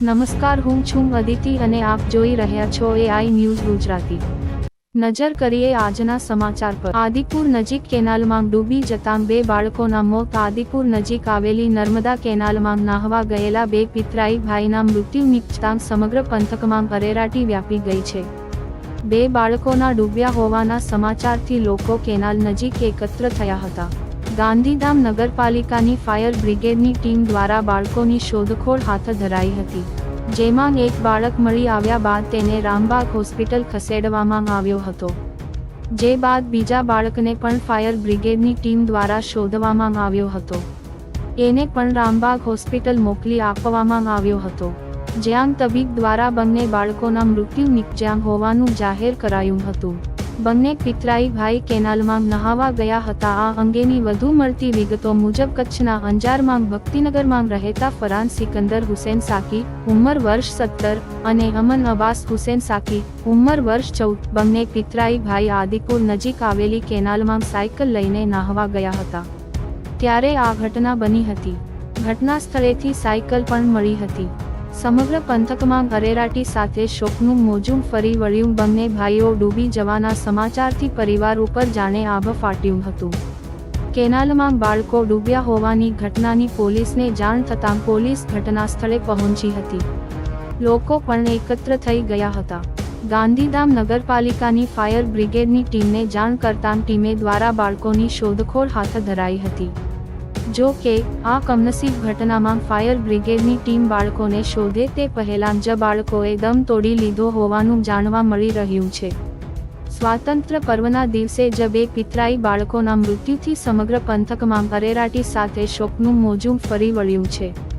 નમસ્કાર, હું છું અદિતિ અને આપ જોઈ રહ્યા છો એઆઈ ન્યૂઝ ગુજરાતી. નજર કરીએ આજના સમાચાર પર. આદિપુર નજીક કેનાલમાં ડૂબી જતાં બે બાળકોના મોત. આદિપુર નજીક આવેલી નર્મદા કેનાલમાં નાહવા ગયેલા બે પિતરાઈ ભાઈના મૃત્યુ નિપજતાં સમગ્ર પંથકમાં અરેરાટી વ્યાપી ગઈ છે. બે બાળકોના ડૂબ્યા હોવાના સમાચારથી લોકો કેનાલ નજીક એકત્ર થયા હતા. ગાંધીધામ નગરપાલિકાની ફાયર બ્રિગેડની ટીમ દ્વારા બાળકોની શોધખોળ હાથ ધરાઈ હતી, જેમાં એક બાળક મળી આવ્યા બાદ તેને રામબાગ હોસ્પિટલ ખસેડવામાં આવ્યો હતો. જે બાદ બીજા બાળકને પણ ફાયર બ્રિગેડની ટીમ દ્વારા શોધવામાં આવ્યો હતો. એને પણ રામબાગ હોસ્પિટલ મોકલી આપવામાં આવ્યો હતો. જ્યાં તબીબ દ્વારા બંને બાળકોના મૃત્યુ નિપજ્યા હોવાનું જાહેર કરાયું હતું. બંને પિતરાઈ ભાઈ કેનાલમાં નહાવા ગયા હતા. આ અંગેની વધુ મળતી વિગતો મુજબ કચ્છના અંજારમાં ભક્તિનગરમાં રહેતા ફરાન સિકંદર હુસેન સાકી, ઉંમર વર્ષ સત્તર અને અમન અબાસ હુસેન સાકી, ઉંમર વર્ષ ચૌદ બંને પિતરાઈ ભાઈ આદિપુર નજીક આવેલી કેનાલમાં સાયકલ લઈને નાહવા ગયા હતા. ત્યારે આ ઘટના બની હતી. ઘટના સ્થળેથી સાયકલ પણ મળી હતી. સમગ્ર પંથકમાં અરેરાટી સાથે શોકનું મોજું ફરી વળ્યું. બંને ભાઈઓ ડૂબી જવાના સમાચારથી પરિવાર ઉપર જાણે આભ ફાટ્યું હતું. કેનાલમાં બાળકો ડૂબ્યા હોવાની ઘટનાની પોલીસને જાણ થતાં પોલીસ ઘટના સ્થળે પહોંચી હતી. લોકો પણ એકત્ર થઈ ગયા હતા. ગાંધીધામ નગરપાલિકાની ફાયર બ્રિગેડની ટીમને જાણ કરતાં ટીમે દ્વારા બાળકોની શોધખોળ હાથ ધરાઈ હતી. જો કે, આ કમનસીબ ઘટનામાં ફાયર બ્રિગેડની ટીમ બાળકોને શોધે તે પહેલાં જ બાળકોએ દમ તોડી લીધો હોવાનું જાણવા મળી રહ્યું છે. સ્વાતંત્ર્ય પર્વના દિવસે જ બે પિતરાઈ બાળકોના મૃત્યુથી સમગ્ર પંથકમાં અરેરાટી સાથે શોકનું મોજું ફરી વળ્યું છે.